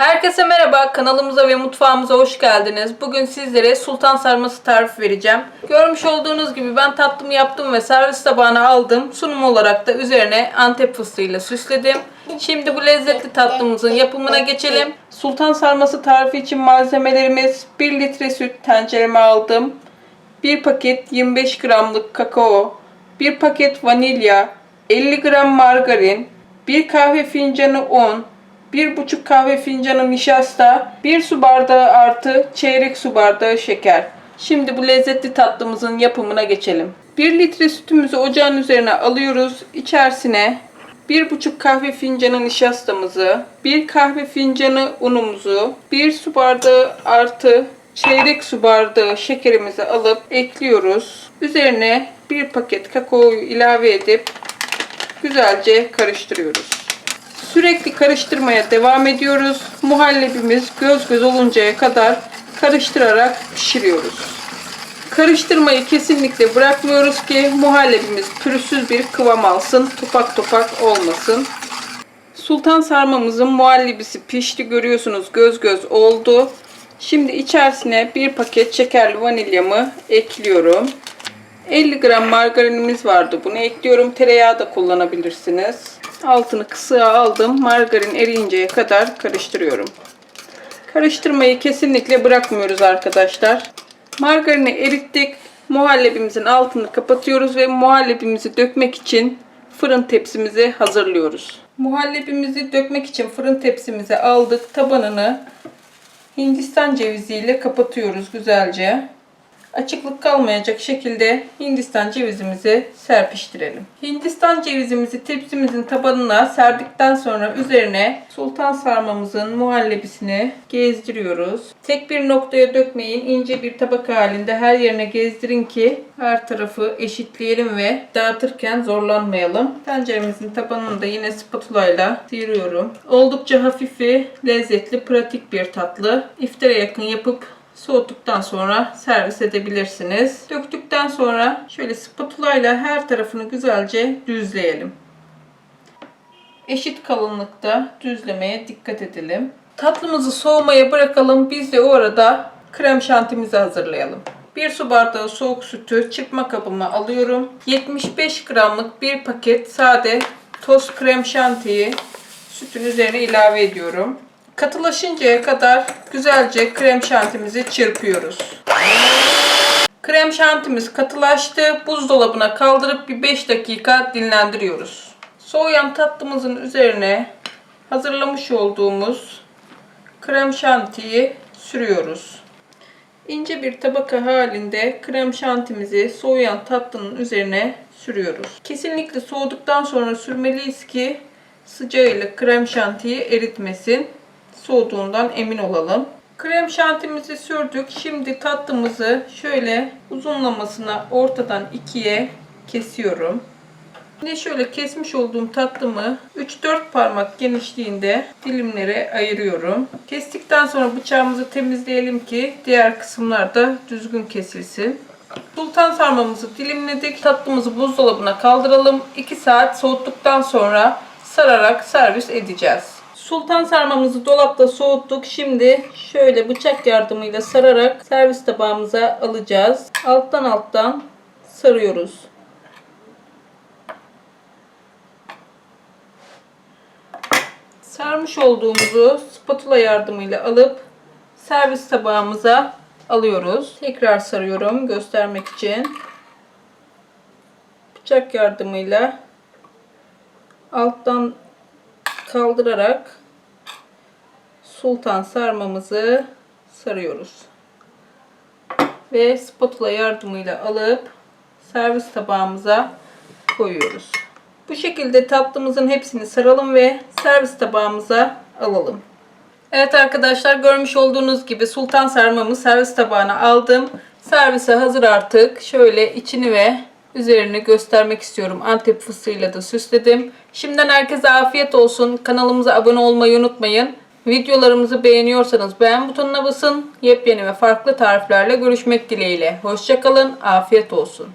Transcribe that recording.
Herkese merhaba, kanalımıza ve mutfağımıza hoş geldiniz. Bugün sizlere sultan sarması tarifi vereceğim. Görmüş olduğunuz gibi ben tatlımı yaptım ve servis tabağına aldım. Sunum olarak da üzerine antep fıstığıyla süsledim. Şimdi bu lezzetli tatlımızın yapımına geçelim. Sultan sarması tarifi için malzemelerimiz 1 litre süt tencereme aldım. 1 paket 25 gramlık kakao, 1 paket vanilya, 50 gram margarin, 1 kahve fincanı un, 1,5 kahve fincanı nişasta, 1 su bardağı artı çeyrek su bardağı şeker. Şimdi bu lezzetli tatlımızın yapımına geçelim. 1 litre sütümüzü ocağın üzerine alıyoruz. İçerisine 1,5 kahve fincanı nişastamızı, 1 kahve fincanı unumuzu, 1 su bardağı artı çeyrek su bardağı şekerimizi alıp ekliyoruz. Üzerine 1 paket kakaoyu ilave edip güzelce karıştırıyoruz. Sürekli karıştırmaya devam ediyoruz. Muhallebimiz göz göz oluncaya kadar karıştırarak pişiriyoruz. Karıştırmayı kesinlikle bırakmıyoruz ki muhallebimiz pürüzsüz bir kıvam alsın, topak topak olmasın. Sultan sarmamızın muhallebisi pişti görüyorsunuz göz göz oldu. Şimdi içerisine bir paket şekerli vanilyamı ekliyorum. 50 gram margarinimiz vardı. Bunu ekliyorum. Tereyağı da kullanabilirsiniz. Altını kısığa aldım. Margarin eriyinceye kadar karıştırıyorum. Karıştırmayı kesinlikle bırakmıyoruz arkadaşlar. Margarini erittik. Muhallebimizin altını kapatıyoruz ve muhallebimizi dökmek için fırın tepsimizi hazırlıyoruz. Muhallebimizi dökmek için fırın tepsimize aldık. Tabanını Hindistan ceviziyle kapatıyoruz güzelce. Açıklık kalmayacak şekilde Hindistan cevizimizi serpiştirelim. Hindistan cevizimizi tepsimizin tabanına serdikten sonra üzerine sultan sarmamızın muhallebisini gezdiriyoruz. Tek bir noktaya dökmeyin. ince bir tabak halinde her yerine gezdirin ki her tarafı eşitleyelim ve dağıtırken zorlanmayalım. Tenceremizin tabanını da yine spatula ile sıyırıyorum. Oldukça hafif ve lezzetli, pratik bir tatlı. İftara yakın yapıp Soğuttuktan sonra servis edebilirsiniz. Döktükten sonra şöyle spatula ile her tarafını güzelce düzleyelim. Eşit kalınlıkta düzlemeye dikkat edelim. Tatlımızı soğumaya bırakalım. Biz de o arada krem şantimizi hazırlayalım. 1 su bardağı soğuk sütü çırpma kabıma alıyorum. 75 gramlık bir paket sade toz krem şantiyi sütün üzerine ilave ediyorum. Katılaşıncaya kadar güzelce krem şantimizi çırpıyoruz. Krem şantimiz katılaştı. Buzdolabına kaldırıp bir 5 dakika dinlendiriyoruz. Soğuyan tatlımızın üzerine hazırlamış olduğumuz krem şantiyi sürüyoruz. İnce bir tabaka halinde krem şantimizi soğuyan tatlının üzerine sürüyoruz. Kesinlikle soğuduktan sonra sürmeliyiz ki sıcağıyla krem şantiyi eritmesin soğuduğundan emin olalım. Krem şantimizi sürdük. Şimdi tatlımızı şöyle uzunlamasına ortadan ikiye kesiyorum. Yine şöyle kesmiş olduğum tatlımı 3-4 parmak genişliğinde dilimlere ayırıyorum. Kestikten sonra bıçağımızı temizleyelim ki diğer kısımlar da düzgün kesilsin. Sultan sarmamızı dilimledik. Tatlımızı buzdolabına kaldıralım. 2 saat soğuttuktan sonra sararak servis edeceğiz. Sultan sarmamızı dolapta soğuttuk. Şimdi şöyle bıçak yardımıyla sararak servis tabağımıza alacağız. Alttan alttan sarıyoruz. Sarmış olduğumuzu spatula yardımıyla alıp servis tabağımıza alıyoruz. Tekrar sarıyorum göstermek için. Bıçak yardımıyla alttan kaldırarak sultan sarmamızı sarıyoruz. Ve spatula yardımıyla alıp servis tabağımıza koyuyoruz. Bu şekilde tatlımızın hepsini saralım ve servis tabağımıza alalım. Evet arkadaşlar görmüş olduğunuz gibi sultan sarmamı servis tabağına aldım. Servise hazır artık. Şöyle içini ve üzerini göstermek istiyorum. Antep fıstığıyla da süsledim. Şimdiden herkese afiyet olsun. Kanalımıza abone olmayı unutmayın. Videolarımızı beğeniyorsanız beğen butonuna basın. Yepyeni ve farklı tariflerle görüşmek dileğiyle. Hoşçakalın. Afiyet olsun.